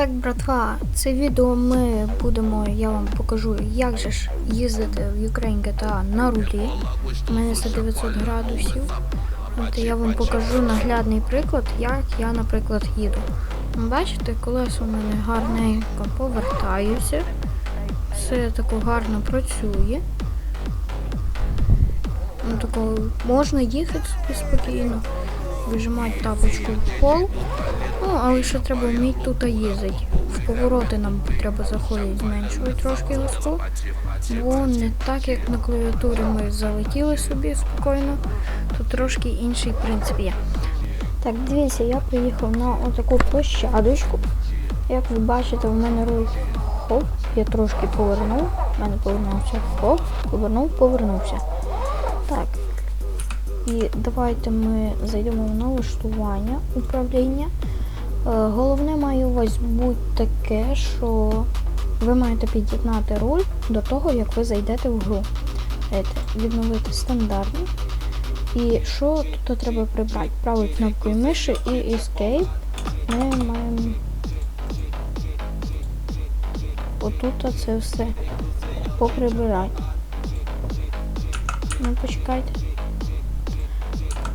Так, братва, це відео ми будемо, я вам покажу, як же ж їздити в Ukraine GTA на рулі. У мене за 900 градусів. От я вам покажу наглядний приклад, як я, наприклад, їду. Бачите, колесо у мене гарненько повертаються. Все тако гарно працює. Ну, тако, можна їхати спокійно, вижимати тапочку в пол. Ну, але ще треба вміти тут їздити. В повороти нам треба заходити, зменшувати трошки газку. Бо не так, як на клавіатурі ми залетіли собі спокійно, тут трошки інший принцип є. Так, дивіться, я приїхав на отаку площадочку. Як ви бачите, в мене руль хоп, я трошки повернув, в мене повернувся, хоп, повернув, повернувся. Так. І давайте ми зайдемо в налаштування управління. Е, Головне у вас бути таке, що ви маєте під'єднати руль до того, як ви зайдете в гру. Відновити стандартний. І що тут треба прибрати? Правою кнопкою миші і Escape ми маємо отут це все поприбирати. Ну почекайте.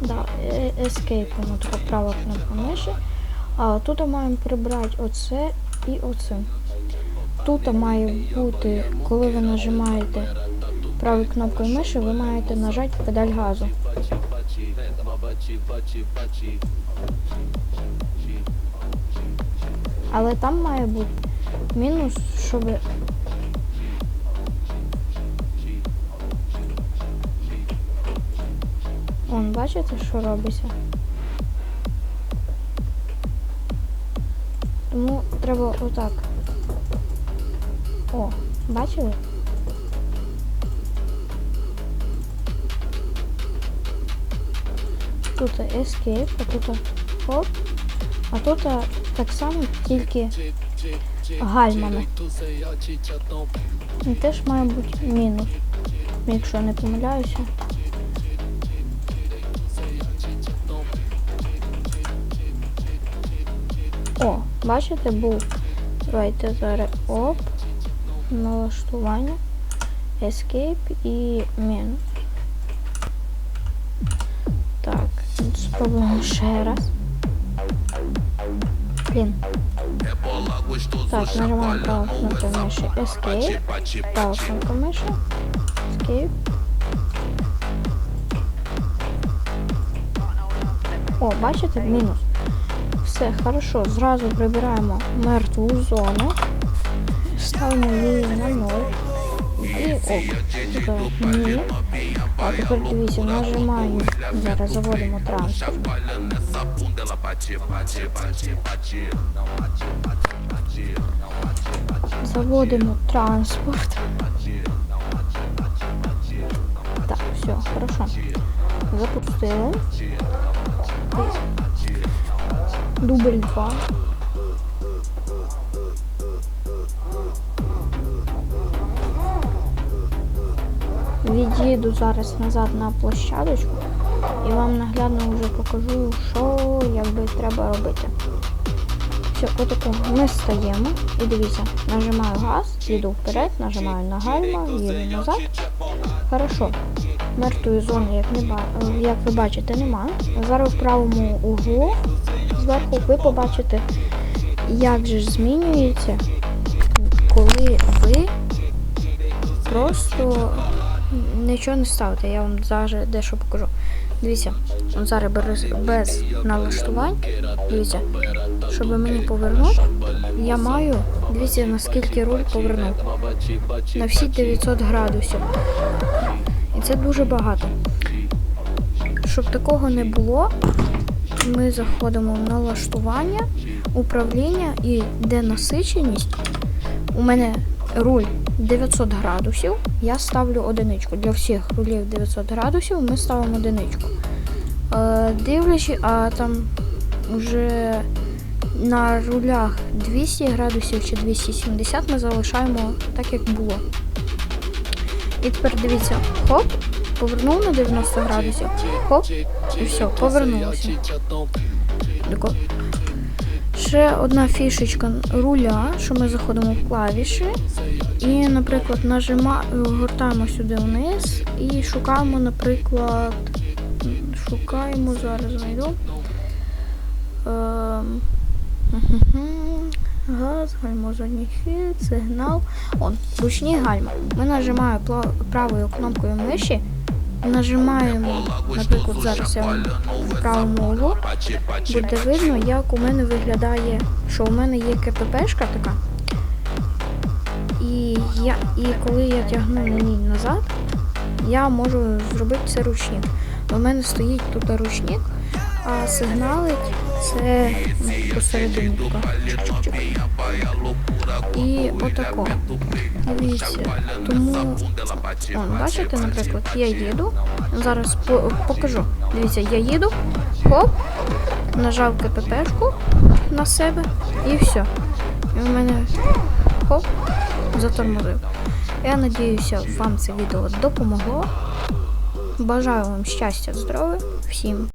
Да, е- Escape, воно така права кнопка миші. А тут маємо прибрати оце і оце. Тут має бути, коли ви нажимаєте правою кнопкою миші, ви маєте нажати педаль газу. Але там має бути мінус, щоб. Вон, бачите, що робиться? Тому треба отак. О, бачили? Тут escape, а тут хоп. А тут так само тільки гальмами. Теж має бути мінус. Якщо не помиляюся. Бачите, був. Давайте зараз оп. Налаштування. Escape і мінус. Так, спробуємо ще раз. Блін. Так, нажимаємо праву кнопку миші Escape. Праву кнопку. Escape. О, бачите, мінус. Все, хорошо, зразу прибираємо мертву зону, ставимо її на 0 і ок. Тепер ні. А тепер дивіться, нажимаємо, зараз заводимо транспорт. Заводимо транспорт. Так, все, хорошо. Запустили. Дубль 2. Від'їду зараз назад на площадочку і вам наглядно вже покажу, що якби треба робити. Все, отако ми стаємо і дивіться, нажимаю газ, їду вперед, нажимаю на гальма, їду назад. Хорошо. Мертвої зони, як, не як ви бачите, нема. Зараз в правому углу зверху ви побачите, як же ж змінюється, коли ви просто нічого не ставите. Я вам зараз дещо покажу. Дивіться, зараз без, без налаштувань. Дивіться, щоб мені повернути, я маю, дивіться, наскільки руль повернув. На всі 900 градусів. І це дуже багато. Щоб такого не було, ми заходимо в налаштування, управління і де насиченість. У мене руль 900 градусів. Я ставлю одиничку. Для всіх рулів 900 градусів ми ставимо одиничку. Е, дивлячи, а там вже на рулях 200 градусів чи 270 ми залишаємо так, як було. І тепер дивіться, хоп, повернув на 90 градусів, хоп, і все, повернулося. Тако. ще одна фішечка руля, що ми заходимо в клавіші. І, наприклад, нажима... гортаємо сюди вниз і шукаємо, наприклад, шукаємо, зараз знайду. Ем... Газ, гальмо задній хід, сигнал. Он, ручні гальма. Ми нажимаємо правою кнопкою миші, нажимаємо, наприклад, зараз я вам в правому буде видно, як у мене виглядає, що у мене є КППшка така. І, я, і коли я тягну мені назад, я можу зробити це ручник. У мене стоїть тут ручник, а сигналить це посередині. І отако. Дивіться. Тому, он, бачите, наприклад, я їду. Зараз по- покажу. Дивіться, я їду, хоп, нажав КППшку на себе і все. І в мене хоп, затормозив. Я надіюся, вам це відео допомогло. Бажаю вам щастя, здоров'я, всім